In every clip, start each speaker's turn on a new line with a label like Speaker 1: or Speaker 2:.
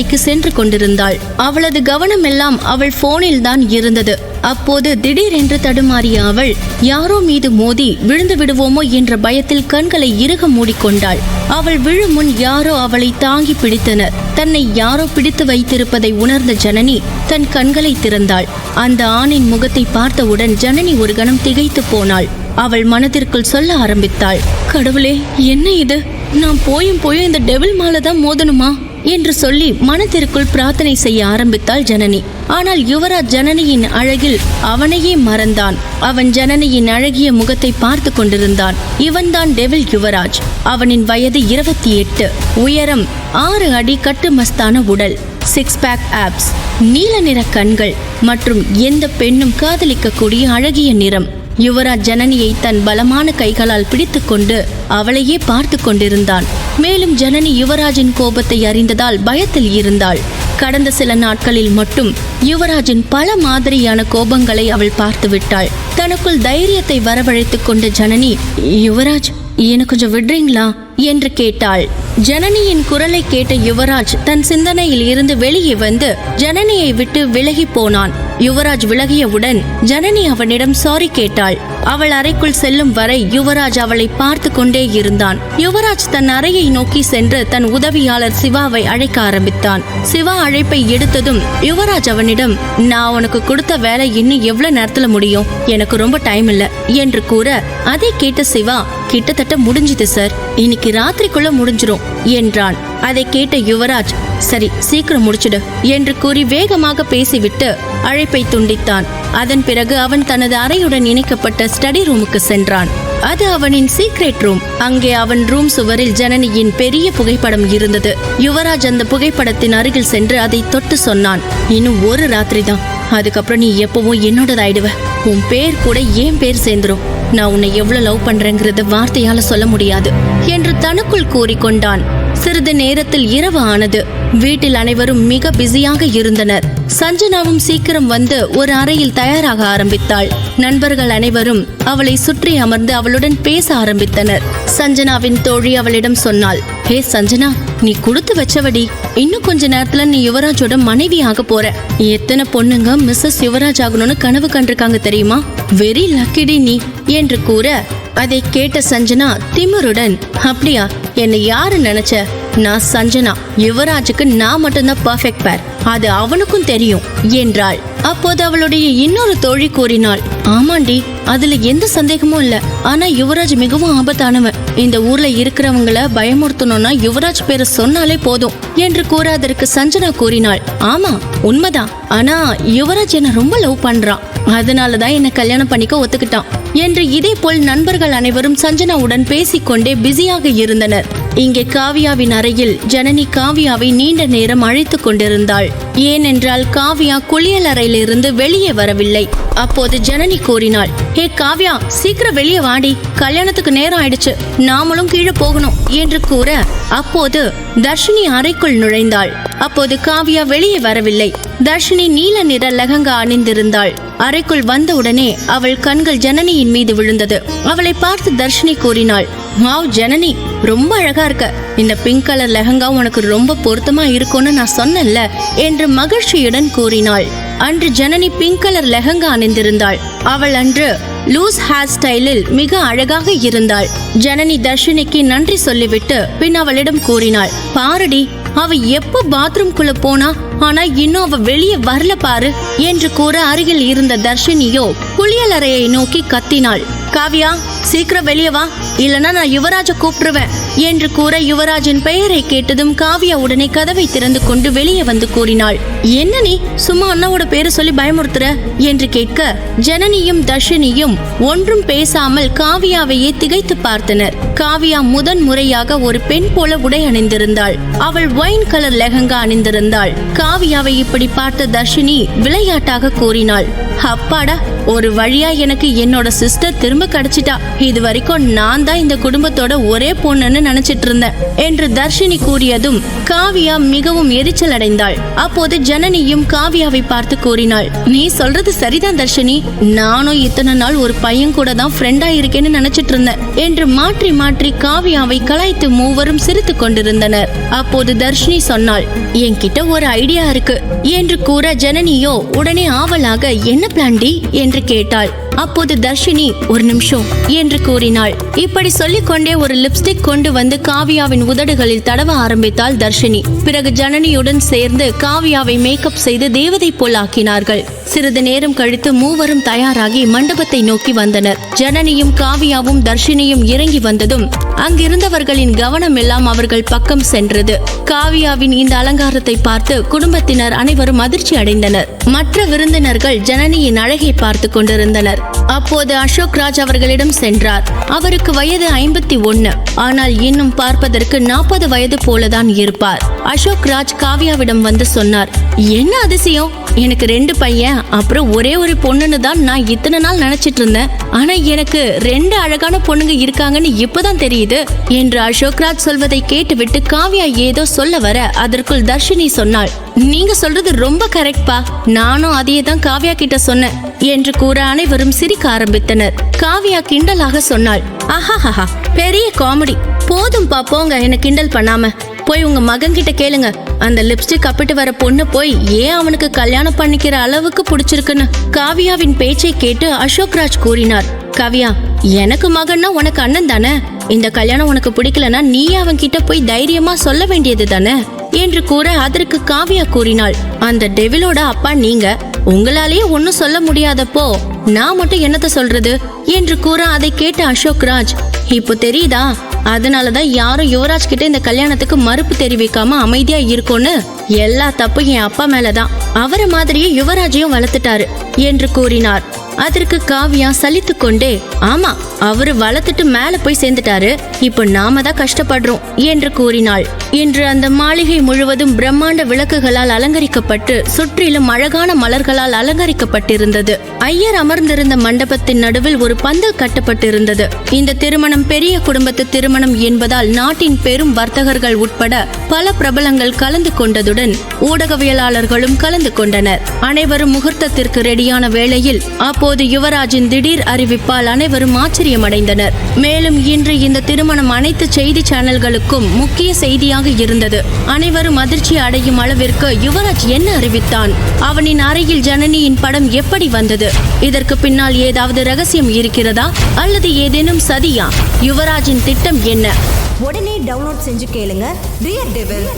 Speaker 1: அறைக்கு சென்று கொண்டிருந்தாள். அவளது கவனம் எல்லாம் அவள் போனில் தான் இருந்தது. அப்போது திடீரென்று தடுமாறிய அவள் யாரோ மீது மோதி விழுந்து விடுவோமோ என்ற பயத்தில் கண்களை இறுக மூடிக்கொண்டாள். அவள் விழும் முன் யாரோ அவளை தாங்கி பிடித்தனர். தன்னை யாரோ பிடித்து வைத்திருப்பதை உணர்ந்த ஜனனி தன் கண்களை திறந்தாள். அந்த ஆணின் முகத்தை பார்த்தவுடன் ஜனனி ஒரு கணம் திகைத்து போனாள். அவள் மனதிற்குள் சொல்ல ஆரம்பித்தாள் கடவுளே என்ன இது? நான் போயும் போயும் இந்த டெவில் மாலை தான் மோதணுமா? என்று சொல்லி மனதிற்குள் பிரார்த்தனை செய்ய ஆரம்பித்தாள் ஜனனி. ஆனால் யுவராஜ் ஜனனியின் அழகில் அவனையே மறந்தான். அவன் ஜனனியின் அழகிய முகத்தை பார்த்து கொண்டிருந்தான். இவன்தான் டெவில் யுவராஜ். அவனின் வயது இருபத்தி எட்டு உயரம் ஆறு அடி கட்டுமஸ்தான உடல். சிக்ஸ் பேக் ஆப்ஸ் நீல நிற கண்கள் மற்றும் எந்த பெண்ணும் காதலிக்கக்கூடிய அழகிய நிறம். யுவராஜ் ஜனனியை தன் பலமான கைகளால் பிடித்துக்கொண்டு அவளையே பார்த்து கொண்டிருந்தான். மேலும் ஜனனி யுவராஜின் கோபத்தை அறிந்ததால் பயத்தில் இருந்தாள். கடந்த சில நாட்களில் மட்டும் யுவராஜின் பல மாதிரியான கோபங்களை அவள் பார்த்து விட்டாள் தனக்குள் தைரியத்தை வரவழைத்துக் கொண்ட ஜனனி யுவராஜ் எனக்கு கொஞ்சம் விடுறீங்களா? என்று கேட்டாள். ஜனனியின் குரலை கேட்ட யுவராஜ் தன் சிந்தனையில் இருந்து வெளியே வந்து ஜனனியை விட்டு விலகி போனான். யுவராஜ் விலகியவுடன் ஜனனி அவனிடம் சாரி கேட்டாள். அவள் அறைக்குள் செல்லும் வரை யுவராஜ் அவளை பார்த்து கொண்டே இருந்தான். யுவராஜ் தன் அறையை நோக்கி சென்று தன் உதவியாளர் சிவாவை அழைக்க ஆரம்பித்தான். சிவா அழைப்பை எடுத்ததும் யுவராஜ் அவனிடம் நான் உனக்கு கொடுத்த வேலை இன்னும் எவ்வளவு நேரத்துல முடியும்? எனக்கு ரொம்ப டைம் இல்ல என்று கூற அதை கேட்ட சிவா கிட்டத்தட்ட முடிஞ்சுது சார் இன்னைக்கு ராத்திரிக்குள்ள முடிஞ்சிரும் என்றான். அதை கேட்ட யுவராஜ் சரி சீக்கிரம் முடிச்சிடு என்று கூறி வேகமாக பேசிவிட்டு அழைப்பை துண்டித்தான். அதன் பிறகு அவன் தனது அறையுடன் இணைக்கப்பட்ட ஸ்டடி ரூமுக்கு சென்றான். அது அவனின் சீக்ரெட் ரூம் அங்கே அவன் ரூம் சுவரில் ஜனனியின் பெரிய புகைப்படம் இருந்தது. யுவராஜ் அந்த புகைப்படத்தின் அருகில் சென்று அதை தொட்டு சொன்னான் இன்னும் ஒரு ராத்திரி தான். அதுக்கப்புறம் நீ எப்பவும் என்னோடதாயிடுவ. உன் பேர் கூட ஏன் பேர் சேர்ந்துரும்? நான் உன்னை எவ்வளவு லவ் பண்றேங்கிறத வார்த்தையால சொல்ல முடியாது என்று தனக்குள் கூறிக்கொண்டான். சிறிது நேரத்தில் இரவு ஆனது. வீட்டில் அனைவரும் மிக பிஸியாக இருந்தனர். சஞ்சனாவும் சீக்கிரம் வந்து ஒரு அறையில் தயாராக ஆரம்பித்தாள். நண்பர்கள் அனைவரும் அவளை சுற்றி அமர்ந்து அவளுடன் பேச ஆரம்பித்தனர். சஞ்சனாவின் தோழி அவளிடம் சொன்னாள் ஹே சஞ்சனா நீ கொடுத்து வச்சவடி. இன்னும் கொஞ்ச நேரத்துல நீ யுவராஜோட மனைவி ஆக போற. எத்தனை பொண்ணுங்க மிஸ்ஸஸ் யுவராஜ் ஆகணும்னு கனவு கண்டிருக்காங்க தெரியுமா? வெரி லக்கிடி நீ. என்று கூற அதை கேட்ட சஞ்சனா திமிருடன் அப்படியா என்னை யாரு நினைச்ச? நான் சஞ்சனா. யுவராஜுக்கு நான் மட்டும்தான் பர்ஃபெக்ட் பேர் அது அவனுக்கும் தெரியும் என்றாள். அப்போது அவளுடைய இன்னொரு தோழி கூறினாள் ஆமாண்டி அதுல எந்த சந்தேகமும் இல்ல. ஆனா யுவராஜ் மிகவும் ஆபத்தானவன். இந்த ஊர்ல இருக்கிறவங்கள பயமுறுத்தணும்னா யுவராஜ் பேரை சொன்னாலே போதும் என்று கூற அதற்கு சஞ்சனா கூறினாள் ஆமா உண்மைதான். ஆனா யுவராஜ் என்ன ரொம்ப லவ் பண்றான். அதனாலதான் என்ன கல்யாணம் பண்ணிக்க ஒத்துக்கிட்டான். என்று இதேபோல் நண்பர்கள் அனைவரும் சஞ்சனாவுடன் பேசிக்கொண்டே பிஸியாக இருந்தனர். இங்கே காவியாவின் அறையில் ஜனனி காவியாவை நீண்ட நேரம் அழைத்துக் கொண்டிருந்தாள். ஏனென்றால் காவியா குளியல் அறையிலிருந்து வெளியே வரவில்லை. அப்போது ஜனனி கூறினாள் ஹே காவியா சீக்கிரம் வெளியே வாடி. கல்யாணத்துக்கு நேரம் ஆயிடுச்சு. நாமளும் கீழே போகணும் என்று கூற அப்போது தர்ஷினி அறைக்குள் நுழைந்தாள். அப்போது காவியா வெளியே வரவில்லை. தர்ஷினி நீல நிற லெஹங்கா அணிந்திருந்தாள். அறைக்குள் வந்தவுடனே அவள் கண்கள் ஜனனியின் மீது விழுந்தது. அவளை பார்த்து தர்ஷினி கூறினாள் வாவ் ஜனனி ரொம்ப அழகா இருக்க. இந்த பிங்க் கலர் லெஹங்கா உனக்கு ரொம்ப பொருத்தமா இருக்கும்னு நான் சொன்னேன்ல என்று மகிழ்ச்சியுடன் கூறினாள். அன்று ஜனனி பிங்க் கலர் லெஹங்கா அணிந்திருந்தாள். அவள் அன்று லூஸ் ஹேர் ஸ்டைலில் மிக அழகாக இருந்தாள். ஜனனி தர்ஷினிக்கு நன்றி சொல்லிவிட்டு பின் அவளிடம் கூறினாள் பாரடி அவ எப்ப பாத்ரூம்குள்ள போனா ஆனா இன்னும் அவ வெளியே வரல பாரு என்று கூற அருகில் இருந்த தர்ஷினியோ குளியலறையை நோக்கி கத்தினாள். காவ்யா சீக்கிரம் வெளியே வா. இல்லனா நான் யுவராஜ கூப்பிடுவேன் என்று கூற யுவராஜின் பெயரை கேட்டதும் காவியா உடனே கதவை திறந்து கொண்டு வெளியே வந்து கூறினாள். என்ன நீ? சும்மா அண்ணாவோட பேரை சொல்லி பயமுறுத்துற? என்று கேட்க ஜனனியும் தர்ஷினியும் ஒன்றும் பேசாமல் காவியாவையே திகைத்து பார்த்தனர். காவியா முதன் முறையாக ஒரு பெண் போல உடை அணிந்திருந்தாள். அவள் ஒயின் கலர் லெஹங்கா அணிந்திருந்தாள். காவியாவை இப்படி பார்த்த தர்ஷினி விளையாட்டாக கூறினாள். அப்பாடா ஒரு வழியா எனக்கு என்னோட சிஸ்டர் திரும்ப கிடைச்சிட்டா. இது வரைக்கும் நான் தான் இந்த குடும்பத்தோட ஒரே பொண்ணுன்னு நினைச்சிட்டு இருந்தேன் என்று தர்ஷினி கூறியதும் காவியா மிகவும் எரிச்சல் அடைந்தாள். அப்போது ஜனனியும் காவியாவை பார்த்து கூறினாள் நீ சொல்றது சரிதான் தர்ஷினி. நானும் இத்தனை நாள் ஒரு பையன் கூட தான் ஃப்ரெண்டா இருக்கேன்னு நினைச்சிட்டு இருந்தேன் என்று மாற்றி மாற்றி காவியாவை கலாய்த்து மூவரும் சிரித்து கொண்டிருந்தனர். அப்போது தர்ஷினி சொன்னாள் என்கிட்ட ஒரு ஐடியா இருக்கு என்று கூற ஜனனியோ உடனே ஆவலாக என்ன பிளான்டி என்று கேட்டாள். அப்போது தர்ஷினி ஒரு நிமிஷம் என்று கூறினாள். இப்படி சொல்லிக்கொண்டே ஒரு லிப்ஸ்டிக் கொண்டு வந்து காவியாவின் உதடுகளில் தடவ ஆரம்பித்தாள் தர்ஷினி. பிறகு ஜனனியுடன் சேர்ந்து காவியாவை மேக்கப் செய்து தேவதை போல் ஆக்கினார்கள். சிறிது நேரம் கழித்து மூவரும் தயாராகி மண்டபத்தை நோக்கி வந்தனர். ஜனனியும் காவியாவும் தர்ஷினியும் இறங்கி வந்ததும் அங்கிருந்தவர்களின் கவனம் எல்லாம் அவர்கள் பக்கம் சென்றது. காவியாவின் இந்த அலங்காரத்தை பார்த்து குடும்பத்தினர் அனைவரும் அதிர்ச்சி அடைந்தனர். மற்ற விருந்தினர்கள் ஜனனியின் அழகை பார்த்து கொண்டிருந்தனர். அப்போது அசோக் ராஜ் அவர்களிடம் சென்றார். அவருக்கு வயது ஐம்பத்தி ஒன்னு. ஆனால் இன்னும் பார்ப்பதற்கு நாற்பது வயது போலதான் இருப்பார். அசோக் ராஜ் காவியாவிடம் வந்து சொன்னார் என்ன அதிசயம்? எனக்கு ரெண்டு பையன் அப்புறம் ஒரே ஒரு பொண்ணுன்னு தான் நான் இத்தனை நாள் நினைச்சிட்டு இருந்தேன். ஆனா எனக்கு ரெண்டு அழகான பொண்ணுங்க இருக்காங்கன்னு இப்பதான் தெரியுது என்று அசோக்ராஜ் சொல்வதை கேட்டுவிட்டு காவியா ஏதோ சொல்ல வர அதற்குள் தர்ஷினி சொன்னாள். நீங்க சொல்றது ரொம்ப கரெக்ட்பா நானும் அதையே தான் காவியா கிட்ட சொன்னேன் என்று கூற அனைவரும் சிரிக்க ஆரம்பித்தனர். காவியா கிண்டலாக சொன்னாள் ஆஹா பெரிய காமெடி போதும்பா போங்க என்ன கிண்டல் பண்ணாம. போய் உங்க மகன் கிட்ட கேளுங்க. அந்த லிப்ஸ்டிக் அப்பிட்டு வர பொண்ணு போய் ஏன் அவனுக்கு கல்யாணம் பண்ணிக்கிற அளவுக்கு பிடிச்சிருக்குன்னு காவியாவின் பேச்சை கேட்டு அசோக் ராஜ் கூறினார். காவியா எனக்கு மகன்னா உனக்கு அண்ணன் தானே? இந்த கல்யாணம் உனக்கு பிடிக்கலனா நீ அவன் கிட்ட போய் தைரியமா சொல்ல வேண்டியது தானே? என்று கூற அதற்கு காவியா கூறினாள். அந்த டெவிலோட அப்பா நீங்க. உங்களாலேயே ஒன்னும் சொல்ல முடியாதப்போ நான் மட்டும் என்னத்த சொல்றது என்று கூற அதை கேட்ட அசோக் ராஜ் இப்போ தெரியுதா? அதனாலதான் யாரும் யுவராஜ் கிட்ட இந்த கல்யாணத்துக்கு மறுப்பு தெரிவிக்காம அமைதியா இருக்கும்னு எல்லா தப்பும் என் அப்பா மேலதான். அவரை மாதிரியே யுவராஜையும் வளர்த்துட்டாரு என்று கூறினார். அதற்கு காவியா சலித்து கொண்டே ஆமா அவரு வளர்த்துட்டு மேல போய் சேர்ந்துட்டாரு. இப்போ நாம தான் கஷ்டப்படுறோம் என்று கூறினாள். இன்று அந்த மாளிகை முழுவதும் பிரம்மாண்ட விளக்குகளால் அலங்கரிக்கப்பட்டு சுற்றிலும் அழகான மலர்களால் அலங்கரிக்கப்பட்டிருந்தது. ஐயர் அமர்ந்திருந்த மண்டபத்தின் நடுவில் ஒரு பந்தல் கட்டப்பட்டிருந்தது. இந்த திருமணம் பெரிய குடும்பத்து திருமணம் என்பதால் நாட்டின் பெரும் வர்த்தகர்கள் உட்பட பல பிரபலங்கள் கலந்து கொண்டதுடன் ஊடகவியலாளர்களும் கலந்து கொண்டனர். அனைவரும் முகூர்த்தத்திற்கு ரெடியான வேளையில் அப்போது யுவராஜின் திடீர் அறிவிப்பால் அனைவரும் ஆச்சரியமடைந்தனர். மேலும் இன்று இந்த திருமணம் அனைத்து செய்தி சேனல்களுக்கும் முக்கிய செய்தியாக இருந்தது. அனைவரும் அதிர்ச்சி அடையும் அளவிற்கு யுவராஜ் என்ன அறிவித்தான்? அவனின் அறையில் ஜனனியின் படம் எப்படி வந்தது? இதற்கு பின்னால் ஏதாவது ரகசியம் இருக்கிறதா? அல்லது ஏதேனும் சதியா? யுவராஜின் திட்டம் என்ன?
Speaker 2: உடனே டவுன்லோட் செஞ்சு கேளுங்க. டியர் டெவில்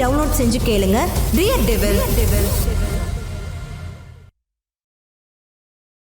Speaker 2: டவுன்லோட் செஞ்சு கேளுங்க. Dear devil